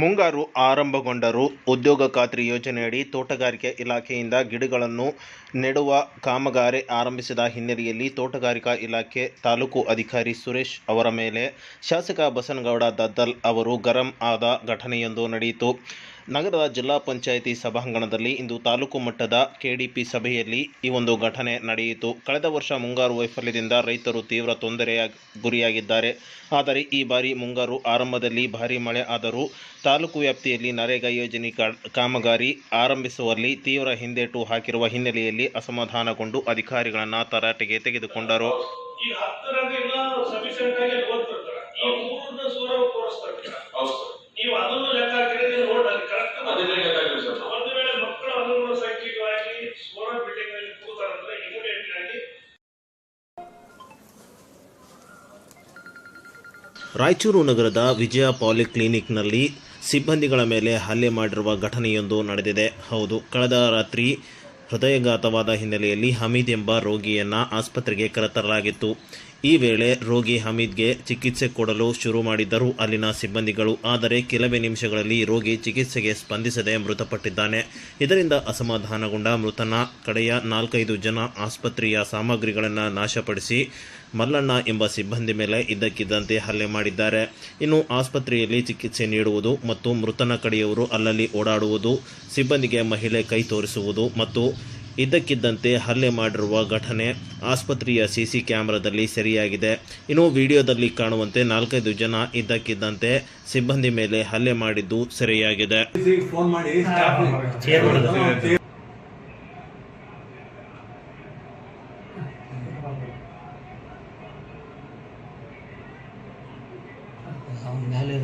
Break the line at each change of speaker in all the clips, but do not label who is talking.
ಮುಂಗಾರು ಆರಂಭಗೊಂಡರೂ ಉದ್ಯೋಗ ಖಾತ್ರಿ ಯೋಜನೆಯಡಿ ತೋಟಗಾರಿಕೆ ಇಲಾಖೆಯಿಂದ ಗಿಡಗಳನ್ನು ನೆಡುವ ಕಾಮಗಾರಿ ಆರಂಭಿಸಿದ ಹಿನ್ನೆಲೆಯಲ್ಲಿ ತೋಟಗಾರಿಕಾ ಇಲಾಖೆ ತಾಲೂಕು ಅಧಿಕಾರಿ ಸುರೇಶ್ ಅವರ ಮೇಲೆ ಶಾಸಕ ಬಸನಗೌಡ ದದ್ದಲ್ ಅವರು ಗರಂ ಆದ ಘಟನೆಯೊಂದು ನಡೆಯಿತು. ನಗರದ ಜಿಲ್ಲಾ ಪಂಚಾಯಿತಿ ಸಭಾಂಗಣದಲ್ಲಿ ಇಂದು ತಾಲೂಕು ಮಟ್ಟದ ಕೆಡಿಪಿ ಸಭೆಯಲ್ಲಿ ಈ ಒಂದು ಘಟನೆ ನಡೆಯಿತು. ಕಳೆದ ವರ್ಷ ಮುಂಗಾರು ವೈಫಲ್ಯದಿಂದ ರೈತರು ತೀವ್ರ ತೊಂದರೆಯ ಗುರಿಯಾಗಿದ್ದಾರೆ. ಆದರೆ ಈ ಬಾರಿ ಮುಂಗಾರು ಆರಂಭದಲ್ಲಿ ಭಾರೀ ಮಳೆ ಆದರೂ ತಾಲೂಕು ವ್ಯಾಪ್ತಿಯಲ್ಲಿ ನರೇಗಾ ಯೋಜನೆ ಕಾ- ಕಾಮಗಾರಿ ಆರಂಭಿಸುವಲ್ಲಿ ತೀವ್ರ ಹಿಂದೇಟು ಹಾಕಿರುವ ಹಿನ್ನೆಲೆಯಲ್ಲಿ ಅಸಮಾಧಾನಗೊಂಡು ಅಧಿಕಾರಿಗಳನ್ನು ತರಾಟೆಗೆ ತೆಗೆದುಕೊಂಡರು.
ನೀವು ಅದನ್ನು ಲೆಕ್ಕ ಹಾಕಿದ್ರೆ
ರಾಯಚೂರು ನಗರದ ವಿಜಯ ಪಾಲಿಕ್ಲಿನಿಕ್ನಲ್ಲಿ ಸಿಬ್ಬಂದಿಗಳ ಮೇಲೆ ಹಲ್ಲೆ ಮಾಡಿರುವ ಘಟನೆಯೊಂದು ನಡೆದಿದೆ. ಹೌದು, ಕಳೆದ ರಾತ್ರಿ ಹೃದಯಘಾತವಾದ ಹಿನ್ನೆಲೆಯಲ್ಲಿ ಹಮೀದ್ ಎಂಬ ರೋಗಿಯನ್ನು ಆಸ್ಪತ್ರೆಗೆ ಕರೆತರಲಾಗಿತ್ತು. ಈ ವೇಳೆ ರೋಗಿ ಹಮೀದ್ಗೆ ಚಿಕಿತ್ಸೆ ಕೊಡಲು ಶುರು ಮಾಡಿದ್ದರು ಅಲ್ಲಿನ ಸಿಬ್ಬಂದಿಗಳು. ಆದರೆ ಕೆಲವೇ ನಿಮಿಷಗಳಲ್ಲಿ ರೋಗಿ ಚಿಕಿತ್ಸೆಗೆ ಸ್ಪಂದಿಸದೆ ಮೃತಪಟ್ಟಿದ್ದಾನೆ. ಇದರಿಂದ ಅಸಮಾಧಾನಗೊಂಡ ಮೃತನ ಕಡೆಯ ನಾಲ್ಕೈದು ಜನ ಆಸ್ಪತ್ರೆಯ ಸಾಮಗ್ರಿಗಳನ್ನು ನಾಶಪಡಿಸಿ ಮಲ್ಲಣ್ಣ ಎಂಬ ಸಿಬ್ಬಂದಿ ಮೇಲೆ ಇದ್ದಕ್ಕಿದ್ದಂತೆ ಹಲ್ಲೆ ಮಾಡಿದ್ದಾರೆ. ಇನ್ನು ಆಸ್ಪತ್ರೆಯಲ್ಲಿ ಚಿಕಿತ್ಸೆ ನೀಡುವುದು ಮತ್ತು ಮೃತನ ಕಡೆಯವರು ಅಲ್ಲಲ್ಲಿ ಓಡಾಡುವುದು, ಸಿಬ್ಬಂದಿಗೆ ಮಹಿಳೆ ಕೈ ತೋರಿಸುವುದು ಮತ್ತು ಇದ್ದಕ್ಕಿದ್ದಂತೆ ಹಲ್ಲೆ ಮಾಡಿರುವ ಘಟನೆ ಆಸ್ಪತ್ರೆಯ ಸಿಸಿ ಕ್ಯಾಮೆರಾದಲ್ಲಿ ಸೆರೆಯಾಗಿದೆ. ಇನ್ನು ವಿಡಿಯೋದಲ್ಲಿ ಕಾಣುವಂತೆ ನಾಲ್ಕೈದು ಜನ ಇದ್ದಕ್ಕಿದ್ದಂತೆ ಸಿಬ್ಬಂದಿ ಮೇಲೆ ಹಲ್ಲೆ ಮಾಡಿದ್ದು ಸೆರೆಯಾಗಿದೆ
ಫೋನ್ ಮಾಡಿ
ಅವ್ನ ಮೇಲೆ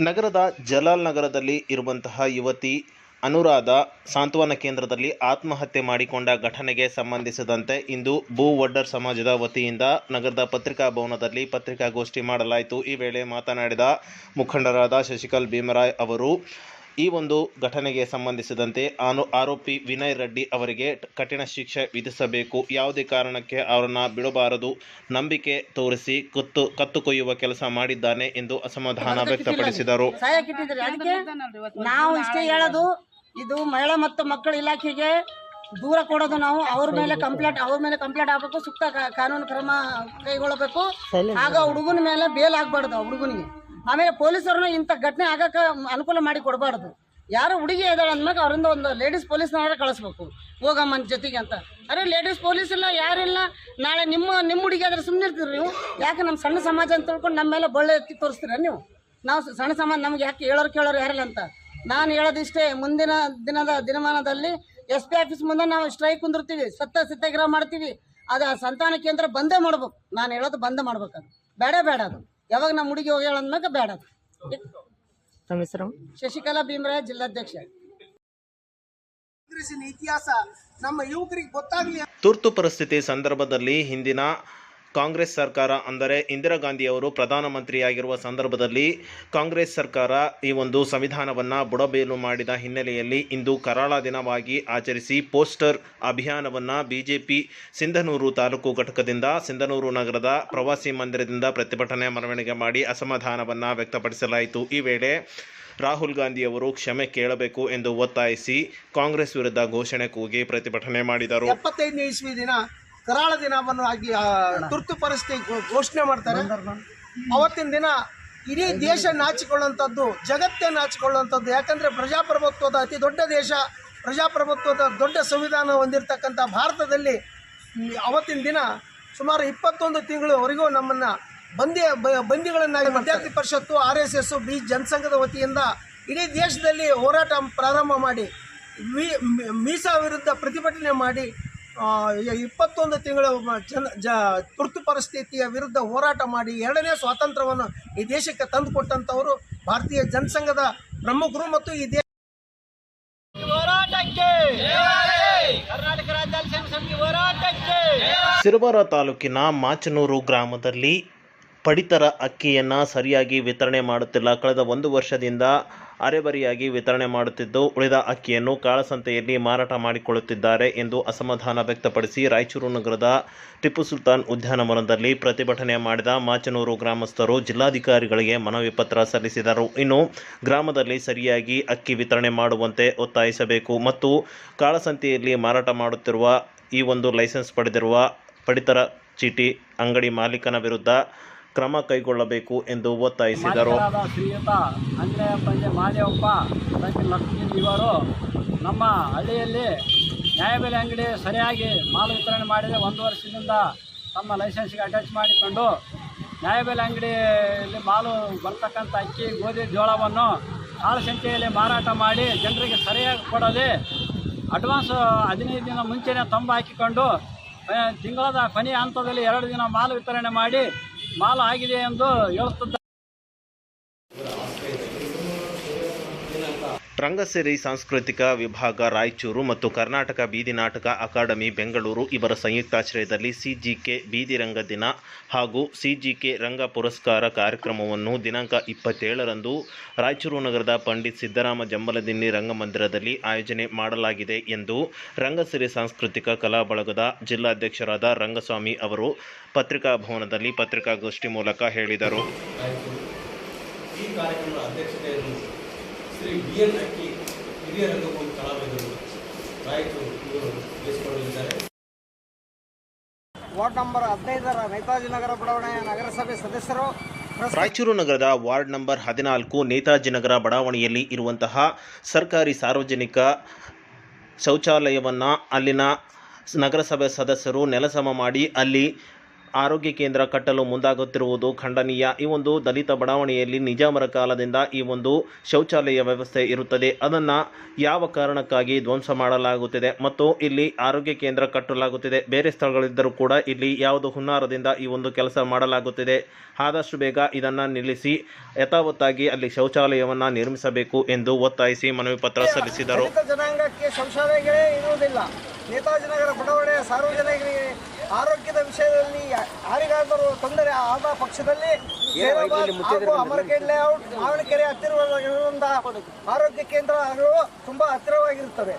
ನಗರದ ಜಲಾಲ್ ನಗರದಲ್ಲಿ ಇರುವಂತಹ ಯುವತಿ ಅನುರಾಧ ಸಾಂತ್ವನ ಕೇಂದ್ರದಲ್ಲಿ ಆತ್ಮಹತ್ಯೆ ಮಾಡಿಕೊಂಡ ಘಟನೆಗೆ ಸಂಬಂಧಿಸಿದಂತೆ ಇಂದು ಭೂ ವಡ್ಡರ್ ಸಮಾಜದ ವತಿಯಿಂದ ನಗರದ ಪತ್ರಿಕಾ ಭವನದಲ್ಲಿ ಪತ್ರಿಕಾಗೋಷ್ಠಿ ಮಾಡಲಾಯಿತು. ಈ ವೇಳೆ ಮಾತನಾಡಿದ ಮುಖಂಡರಾದ ಶಶಿಕಲ್ ಭೀಮರಾಯ್ ಅವರು ಈ ಒಂದು ಘಟನೆಗೆ ಸಂಬಂಧಿಸಿದಂತೆ ಆನು ಆರೋಪಿ ವಿನಯ್ ರೆಡ್ಡಿ ಅವರಿಗೆ ಕಠಿಣ ಶಿಕ್ಷೆ ವಿಧಿಸಬೇಕು. ಯಾವುದೇ ಕಾರಣಕ್ಕೆ ಅವರನ್ನು ಬಿಡಬಾರದು. ನಂಬಿಕೆ ತೋರಿಸಿ ಕತ್ತು ಕತ್ತು ಕೊಯ್ಯುವ ಕೆಲಸ ಮಾಡಿದ್ದಾನೆ ಎಂದು ಅಸಮಾಧಾನ ವ್ಯಕ್ತಪಡಿಸಿದರು.
ನಾವು ಇಷ್ಟೇ ಹೇಳೋದು ಇದು ಮಹಿಳಾ ಮತ್ತು ಮಕ್ಕಳ ಇಲಾಖೆಗೆ ದೂರ ಕೊಡೋದು ನಾವು. ಅವ್ರ ಮೇಲೆ ಕಂಪ್ಲೇಂಟ್ ಅವ್ರ ಮೇಲೆ ಕಂಪ್ಲೇಂಟ್ ಆಗಬೇಕು ಸೂಕ್ತ ಕಾನೂನು ಕ್ರಮ ಕೈಗೊಳ್ಳಬೇಕು. ಆಗ ಹುಡುಗನ ಮೇಲೆ ಬೇಲ್ ಆಗ್ಬಾರ್ದು ಹುಡುಗನಿಗೆ. ಆಮೇಲೆ ಪೊಲೀಸರನ್ನು ಇಂಥ ಘಟನೆ ಆಗಕ್ಕೆ ಅನುಕೂಲ ಮಾಡಿ ಕೊಡಬಾರ್ದು. ಯಾರು ಹುಡುಗಿ ಇದ್ದಾಳೆ ಅಂದ್ಮೇಲೆ ಅವರಿಂದ ಒಂದು ಲೇಡೀಸ್ ಪೊಲೀಸ್ನವರೇ ಕಳಿಸ್ಬೇಕು. ಹೋಗಮ್ಮನ ಜೊತೆಗೆ ಅಂತ. ಅರೆ ಲೇಡೀಸ್ ಪೊಲೀಸ್ ಇಲ್ಲ ಯಾರಿಲ್ಲ ನಾಳೆ ನಿಮ್ಮ ನಿಮ್ಮ ಹುಡುಗಿ ಆದ್ರೆ ಸುಮ್ಮನೆ ಇರ್ತೀರಿ ನೀವು. ಯಾಕೆ ನಮ್ಮ ಸಣ್ಣ ಸಮಾಜ ಅಂತ ತಿಳ್ಕೊಂಡು ನಮ್ಮ ಮೇಲೆ ಬಳ್ಳೆ ಎತ್ತಿ ತೋರಿಸ್ತೀರ ನೀವು? ನಾವು ಸಣ್ಣ ಸಮಾಜ ನಮ್ಗೆ ಯಾಕೆ ಹೇಳೋರು ಕೇಳೋರು ಯಾರಿಲ್ಲ ಅಂತ. ನಾನು ಹೇಳೋದಿಷ್ಟೇ, ಮುಂದಿನ ದಿನದ ದಿನಮಾನದಲ್ಲಿ ಎಸ್ ಪಿ ಆಫೀಸ್ ಮುಂದೆ ನಾವು ಸ್ಟ್ರೈಕ್ ಕುಂದಿರ್ತೀವಿ. ಸತ್ಯ ಸತ್ಯಾಗ್ರಹ ಮಾಡ್ತೀವಿ. ಅದು ಆ ಸಂತಾನ ಕೇಂದ್ರ ಬಂದೇ ಮಾಡ್ಬೇಕು. ನಾನು ಹೇಳೋದು ಬಂದೇ ಮಾಡ್ಬೇಕು ಅದು ಬೇಡ ಬೇಡ ಅದು. ಯಾವಾಗ ನಮ್ಮ ಹುಡುಗಿ ಹೋಗ್ಯಾಳ ಹೇಳಂದ್ಮೇಲೆ ಬೇಡ
ತಮ್ಮ ಹೆಸರು?
ಶಶಿಕಲಾ ಭೀಮರಾಯ ಜಿಲ್ಲಾಧ್ಯಕ್ಷ.
ಇತಿಹಾಸ ನಮ್ಮ ಯುವಕರಿಗೆ ಗೊತ್ತಾಗ್ಲಿ
ತುರ್ತು ಪರಿಸ್ಥಿತಿ ಸಂದರ್ಭದಲ್ಲಿ ಹಿಂದಿನ ಕಾಂಗ್ರೆಸ್ ಸರ್ಕಾರ ಅಂದರೆ ಇಂದಿರಾ ಗಾಂಧಿಯವರು ಪ್ರಧಾನಮಂತ್ರಿಯಾಗಿರುವ ಸಂದರ್ಭದಲ್ಲಿ ಕಾಂಗ್ರೆಸ್ ಸರ್ಕಾರ ಈ ಒಂದು ಸಂವಿಧಾನವನ್ನು ಬುಡಬೇಲು ಮಾಡಿದ ಹಿನ್ನೆಲೆಯಲ್ಲಿ ಇಂದು ಕರಾಳ ದಿನವಾಗಿ ಆಚರಿಸಿ ಪೋಸ್ಟರ್ ಅಭಿಯಾನವನ್ನು ಬಿಜೆಪಿ ಸಿಂಧನೂರು ತಾಲೂಕು ಘಟಕದಿಂದ ಸಿಂಧನೂರು ನಗರದ ಪ್ರವಾಸಿ ಮಂದಿರದಿಂದ ಪ್ರತಿಭಟನೆ ಮೆರವಣಿಗೆ ಮಾಡಿ ಅಸಮಾಧಾನವನ್ನು ವ್ಯಕ್ತಪಡಿಸಲಾಯಿತು. ಈ ವೇಳೆ ರಾಹುಲ್ ಗಾಂಧಿಯವರು ಕ್ಷಮೆ ಕೇಳಬೇಕು ಎಂದು ಒತ್ತಾಯಿಸಿ ಕಾಂಗ್ರೆಸ್ ವಿರುದ್ಧ ಘೋಷಣೆ ಕೂಗಿ ಪ್ರತಿಭಟನೆ ಮಾಡಿದರು.
ಎಪ್ಪತ್ತೈದನೇ ಇಸ್ವಿ ದಿನ ಕರಾಳ ದಿನವನ್ನು ಆಗಿ ತುರ್ತು ಪರಿಸ್ಥಿತಿ ಘೋಷಣೆ ಮಾಡ್ತಾರೆ. ಅವತ್ತಿನ ದಿನ ಇಡೀ ದೇಶ ನಾಚಿಕೊಳ್ಳುವಂಥದ್ದು, ಜಗತ್ತೇ ನಾಚಿಕೊಳ್ಳುವಂಥದ್ದು. ಯಾಕಂದರೆ ಪ್ರಜಾಪ್ರಭುತ್ವದ ಅತಿ ದೊಡ್ಡ ದೇಶ, ಪ್ರಜಾಪ್ರಭುತ್ವದ ದೊಡ್ಡ ಸಂವಿಧಾನ ಹೊಂದಿರತಕ್ಕಂಥ ಭಾರತದಲ್ಲಿ ಅವತ್ತಿನ ದಿನ ಸುಮಾರು ಇಪ್ಪತ್ತೊಂದು ತಿಂಗಳವರೆಗೂ ನಮ್ಮನ್ನು ಬಂದಿ ಬಂದಿಗಳನ್ನಾಗಿ ವಿದ್ಯಾರ್ಥಿ ಪರಿಷತ್ತು, ಆರ್ ಎಸ್ ಎಸ್, ಬಿ, ಜನಸಂಘದ ವತಿಯಿಂದ ಇಡೀ ದೇಶದಲ್ಲಿ ಹೋರಾಟ ಪ್ರಾರಂಭ ಮಾಡಿ ಮೀಸಾ ವಿರುದ್ಧ ಪ್ರತಿಭಟನೆ ಮಾಡಿ ಇಪ್ಪತ್ತೊಂದು ತಿಂಗಳ ಜನ ಜ ತುರ್ತು ಪರಿಸ್ಥಿತಿಯ ವಿರುದ್ಧ ಹೋರಾಟ ಮಾಡಿ ಎರಡನೇ ಸ್ವಾತಂತ್ರ್ಯವನ್ನು ಈ ದೇಶಕ್ಕೆ ತಂದುಕೊಟ್ಟಂಥವರು ಭಾರತೀಯ ಜನಸಂಘದ ಪ್ರಮುಖರು ಮತ್ತು ಈ ದೇಶ ಹೋರಾಟಕ್ಕೆ! ಕರ್ನಾಟಕ ರಾಜ್ಯ ಸಮಿತಿ ಹೋರಾಟಕ್ಕೆ!
ಸಿರವಾರ ತಾಲೂಕಿನ ಮಾಚನೂರು ಗ್ರಾಮದಲ್ಲಿ ಪಡಿತರ ಅಕ್ಕಿಯನ್ನು ಸರಿಯಾಗಿ ವಿತರಣೆ ಮಾಡುತ್ತಿಲ್ಲ. ಕಳೆದ ಒಂದು ವರ್ಷದಿಂದ ಅರೆಬರಿಯಾಗಿ ವಿತರಣೆ ಮಾಡುತ್ತಿದ್ದು, ಉಳಿದ ಅಕ್ಕಿಯನ್ನು ಕಾಳಸಂತೆಯಲ್ಲಿ ಮಾರಾಟ ಮಾಡಿಕೊಳ್ಳುತ್ತಿದ್ದಾರೆ ಎಂದು ಅಸಮಾಧಾನ ವ್ಯಕ್ತಪಡಿಸಿ ರಾಯಚೂರು ನಗರದ ಟಿಪ್ಪು ಸುಲ್ತಾನ್ ಉದ್ಯಾನವನದಲ್ಲಿ ಪ್ರತಿಭಟನೆ ಮಾಡಿದ ಮಾಚನೂರು ಗ್ರಾಮಸ್ಥರು ಜಿಲ್ಲಾಧಿಕಾರಿಗಳಿಗೆ ಮನವಿ ಪತ್ರ ಸಲ್ಲಿಸಿದರು. ಇನ್ನು ಗ್ರಾಮದಲ್ಲಿ ಸರಿಯಾಗಿ ಅಕ್ಕಿ ವಿತರಣೆ ಮಾಡುವಂತೆ ಒತ್ತಾಯಿಸಬೇಕು ಮತ್ತು ಕಾಳಸಂತೆಯಲ್ಲಿ ಮಾರಾಟ ಮಾಡುತ್ತಿರುವ ಈ ಒಂದು ಲೈಸೆನ್ಸ್ ಪಡೆದಿರುವ ಪಡಿತರ ಚೀಟಿ ಅಂಗಡಿ ಮಾಲೀಕನ ವಿರುದ್ಧ ಕ್ರಮ ಕೈಗೊಳ್ಳಬೇಕು ಎಂದು ಒತ್ತಾಯಿಸಿದರು.
ಇವರು ನಮ್ಮ ಹಳ್ಳಿಯಲ್ಲಿ ನ್ಯಾಯಬೆಲೆ ಅಂಗಡಿ ಸರಿಯಾಗಿ ಮಾಲು ವಿತರಣೆ ಮಾಡಿದೆ. ಒಂದು ವರ್ಷದಿಂದ ತಮ್ಮ ಲೈಸೆನ್ಸ್ಗೆ ಅಟ್ಯಾಚ್ ಮಾಡಿಕೊಂಡು ನ್ಯಾಯಬೆಲೆ ಅಂಗಡಿಯಲ್ಲಿ ಮಾಲು ಬರ್ತಕ್ಕಂಥ ಅಕ್ಕಿ, ಗೋಧಿ, ಜೋಳವನ್ನು ಕಾಳು ಸಂಖ್ಯೆಯಲ್ಲಿ ಮಾರಾಟ ಮಾಡಿ ಜನರಿಗೆ ಸರಿಯಾಗಿ ಕೊಡದೆ ಅಡ್ವಾನ್ಸ್ ಹದಿನೈದು ದಿನ ಮುಂಚೆನೇ ತಂಬ ಹಾಕಿಕೊಂಡು ತಿಂಗಳದ ಕೊನೆಯ ಹಂತದಲ್ಲಿ ಎರಡು ದಿನ ಮಾಲು ವಿತರಣೆ ಮಾಡಿ ಮಾಲು ಆಗಿದೆ ಎಂದು ಹೇಳುತ್ತಿದ್ದಾರೆ
ರಂಗಸಿರಿ ಸಾಂಸ್ಕೃತಿಕ ವಿಭಾಗ ರಾಯಚೂರು ಮತ್ತು ಕರ್ನಾಟಕ ಬೀದಿ ನಾಟಕ ಅಕಾಡೆಮಿ ಬೆಂಗಳೂರು ಇವರ ಸಂಯುಕ್ತಾಶ್ರಯದಲ್ಲಿ ಸಿಜಿಕೆ ಬೀದಿ ರಂಗ ದಿನ ಹಾಗೂ ಸಿಜಿಕೆ ರಂಗ ಪುರಸ್ಕಾರ ಕಾರ್ಯಕ್ರಮವನ್ನು ದಿನಾಂಕ ಇಪ್ಪತ್ತೇಳರಂದು ರಾಯಚೂರು ನಗರದ ಪಂಡಿತ್ ಸಿದ್ದರಾಮ ಜಂಬಲದಿನ್ನಿ ರಂಗಮಂದಿರದಲ್ಲಿ ಆಯೋಜನೆ ಮಾಡಲಾಗಿದೆ ಎಂದು ರಂಗಸಿರಿ ಸಾಂಸ್ಕೃತಿಕ ಕಲಾ ಬಳಗದ ಜಿಲ್ಲಾಧ್ಯಕ್ಷರಾದ ರಂಗಸ್ವಾಮಿ ಅವರು ಪತ್ರಿಕಾ ಭವನದಲ್ಲಿ ಪತ್ರಿಕಾಗೋಷ್ಠಿ ಮೂಲಕ ಹೇಳಿದರು.
ಈ ಕಾರ್ಯಕ್ರಮದ ಅಧ್ಯಕ್ಷತೆಯನ್ನು ಶ್ರೀ ಬಿ ಎನ್ ಅಕ್ಕಿ ಹಿರಿಯ ರಂಗಭೂಮಿ ಕಲಾವಿದರು ರಾಯಚೂರು ಇವರು ವಹಿಸಿಕೊಳ್ಳಲಿದ್ದಾರೆ
ವಾರ್ಡ್ ನಂಬರ್ ಹದಿನೈದರ ನೇತಾಜಿ ನಗರ ಬಡಾವಣೆಯ ನಗರಸಭೆ ಸದಸ್ಯರು
ರಾಯಚೂರು ನಗರದ ವಾರ್ಡ್ ನಂಬರ್ ಹದಿನಾಲ್ಕು ನೇತಾಜಿನಗರ ಬಡಾವಣೆಯಲ್ಲಿ ಇರುವಂತಹ ಸರ್ಕಾರಿ ಸಾರ್ವಜನಿಕ ಶೌಚಾಲಯವನ್ನು ಅಲ್ಲಿನ ನಗರಸಭೆ ಸದಸ್ಯರು ನೆಲಸಮ ಮಾಡಿ ಅಲ್ಲಿ ಆರೋಗ್ಯ ಕೇಂದ್ರ ಕಟ್ಟಲು ಮುಂದಾಗುತ್ತಿರುವುದು ಖಂಡನೀಯ. ಈ ಒಂದು ದಲಿತ ಬಡಾವಣೆಯಲ್ಲಿ ನಿಜಾಮರ ಕಾಲದಿಂದ ಈ ಒಂದು ಶೌಚಾಲಯ ವ್ಯವಸ್ಥೆ ಇರುತ್ತದೆ. ಅದನ್ನು ಯಾವ ಕಾರಣಕ್ಕಾಗಿ ಧ್ವಂಸ ಮಾಡಲಾಗುತ್ತಿದೆ ಮತ್ತು ಇಲ್ಲಿ ಆರೋಗ್ಯ ಕೇಂದ್ರ ಕಟ್ಟಲಾಗುತ್ತಿದೆ. ಬೇರೆ ಸ್ಥಳಗಳಿದ್ದರೂ ಕೂಡ ಇಲ್ಲಿ ಯಾವುದು ಹುನ್ನಾರದಿಂದ ಈ ಒಂದು ಕೆಲಸ ಮಾಡಲಾಗುತ್ತಿದೆ. ಆದಷ್ಟು ಬೇಗ ಇದನ್ನು ನಿಲ್ಲಿಸಿ ಯಥಾವತ್ತಾಗಿ ಅಲ್ಲಿ ಶೌಚಾಲಯವನ್ನು ನಿರ್ಮಿಸಬೇಕು ಎಂದು ಒತ್ತಾಯಿಸಿ ಮನವಿ ಪತ್ರ ಸಲ್ಲಿಸಿದರು.
ಜನಾಂಗಕ್ಕೆ ಶೌಚಾಲಯಗಳೇ ಇರುವುದಿಲ್ಲ. ನೇತಾಜಿ ಬಡಾವಣೆಯ ಸಾರ್ವಜನಿಕರಿಗೆ ಆರೋಗ್ಯದ ವಿಷಯದಲ್ಲಿ ಯಾರಿಗಾದರೂ ತೊಂದರೆ ಆದ ಪಕ್ಷದಲ್ಲಿ ಅಮರಕೇಡ್ ಲೇಔಟ್ ಮಾವಿನಕೆರೆ ಹತ್ತಿರ ಆರೋಗ್ಯ ಕೇಂದ್ರಗಳು ತುಂಬಾ ಹತ್ತಿರವಾಗಿರುತ್ತವೆ